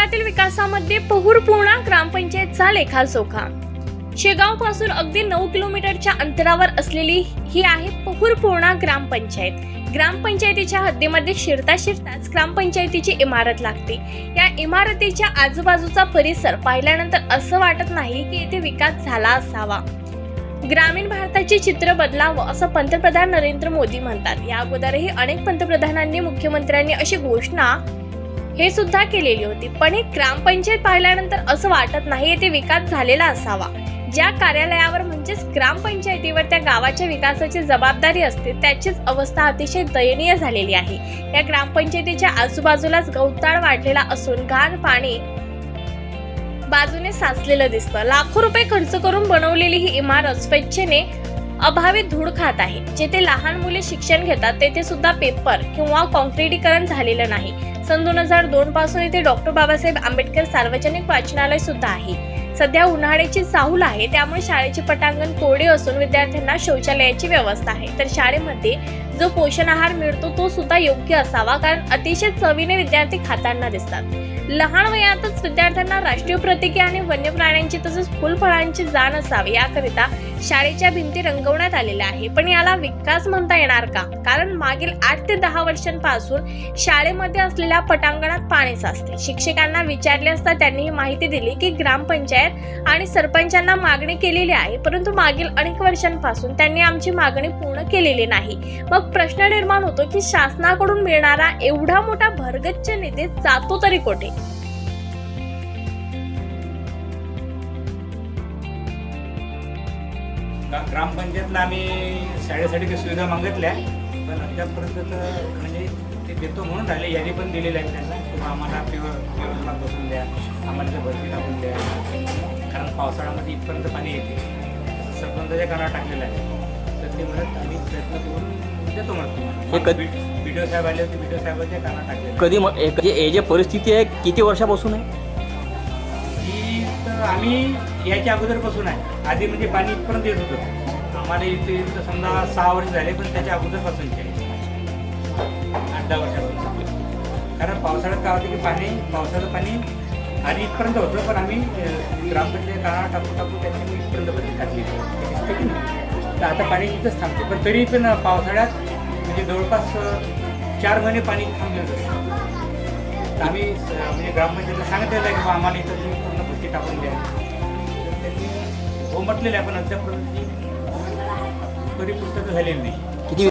भागातील विकासामध्ये पहुर पूर्णा ग्रामपंचायतचा लेखाजोखा शेगावपासून अगदी नऊ किलोमीटरच्या अंतरावर असलेली ही आहे पहुर पूर्णा ग्रामपंचायत. ग्रामपंचायतीच्या हद्दीमध्ये शिरता शिरताच ग्रामपंचायतीची इमारत लागते. या इमारतीच्या आजूबाजूचा परिसर पाहिल्यानंतर असं वाटत नाही की येथे विकास झाला असावा. ग्रामीण भारताचे चित्र बदलावं असं पंतप्रधान नरेंद्र मोदी म्हणतात. या अगोदरही अनेक पंतप्रधानांनी मुख्यमंत्र्यांनी अशी घोषणा हे सुद्धा केलेली होती. पण ही ग्रामपंचायत पाहिल्यानंतर असं वाटत नाही येथे विकास झालेला असावा. ज्या कार्यालयावर म्हणजेच ग्रामपंचायतीवर त्या गावाच्या विकासाची जबाबदारी असते त्याचीच अवस्था अतिशय दयनीय झालेली आहे. या ग्रामपंचायतीच्या आजूबाजूलाच गवताळ वाढलेला असून घाण पाणी बाजूने साचलेलं दिसतं. लाखो रुपये खर्च करून बनवलेली ही इमारत स्वेच्छेने अभावी धूळ खात आहे. जेथे लहान मुले शिक्षण घेतात तेथे सुद्धा पेपर किंवा कॉन्क्रिटीकरण झालेलं नाही. सन दोन हजार दोन पासून इथे डॉक्टर बाबासाहेब आंबेडकर सार्वजनिक वाचनालय सुद्धा आहे. सध्या उन्हाळ्याची चाहूल आहे त्यामुळे शाळेचे पटांगण कोरडे असून विद्यार्थ्यांना शौचालयाची व्यवस्था आहे. तर शाळेमध्ये जो पोषण आहार मिळतो तो सुद्धा योग्य असावा कारण अतिशय चवीने विद्यार्थी खाताना दिसतात. लहान वयातच विद्यार्थ्यांना राष्ट्रीय प्रतीके आणि वन्य प्राण्यांची तसेच फुलफळांची जाण असावी याकरिता शाळेच्या भिंती रंगवण्यात आलेल्या आहे. पण याला विकास म्हणता येणार का? कारण मागील आठ ते दहा वर्षांपासून शाळेमध्ये असलेल्या पटांगणात पाणी साचते. शिक्षकांना विचारले असता त्यांनी ही माहिती दिली की ग्रामपंचायत आणि सरपंचांना मागणी केलेली आहे. परंतु मागील अनेक वर्षांपासून त्यांनी आमची मागणी पूर्ण केलेली नाही. मग प्रश्न निर्माण होतो की शासनाकडून मिळणारा एवढा मोठा भरगच्च निधी जातो तरी कोठे? ग्रामपंचायतला आम्ही शाळेसाठी काही सुविधा मागितल्या पण अद्यापपर्यंत तर म्हणजे ते देतो म्हणून राहिले यादी पण दिलेल्या आहेत त्यांना. किंवा आम्हाला प्युअर प्युअरला बसून द्या आम्हाला ते भरती टाकून द्या. कारण पावसाळ्यामध्ये इथपर्यंत पाणी येते. सरपंचाच्या कानावर टाकलेलं आहे. तर ते म्हणत आम्ही प्रयत्न करून देतो म्हणत डी साहेब आले होते डी साहेबांच्या कानावर टाकलेलं आहे. कधी हे जे- जे परिस्थिती आहे किती वर्षापासून आहे? आम्ही याच्या अगोदरपासून आहे. आधी म्हणजे पाणी इथपर्यंत येत होतं. आम्हाला इथे समजा सहा वर्ष झाले पण त्याच्या अगोदरपासूनचे आहे. आठ दहा वर्षापासून. कारण पावसाळ्यात काय होतं की पाणी पावसाचं पाणी आधी इथपर्यंत होतं पण आम्ही ग्रामपंचायत काळा टाकू टाकू त्याची इथपर्यंत बदली टाकली तर आता पाणी इथंच थांबते. पण तरी पण पावसाळ्यात म्हणजे जवळपास चार महिने पाणी थांबलेलं असतं. आम्ही म्हणजे ग्रामपंचायतीला सांगितलेलं आहे की बा आम्हाला इथं ते टाकून द्या त्यांनी हो म्हटलेलं आहे पण अद्याप तरी परिपूर्तता झालेली नाही.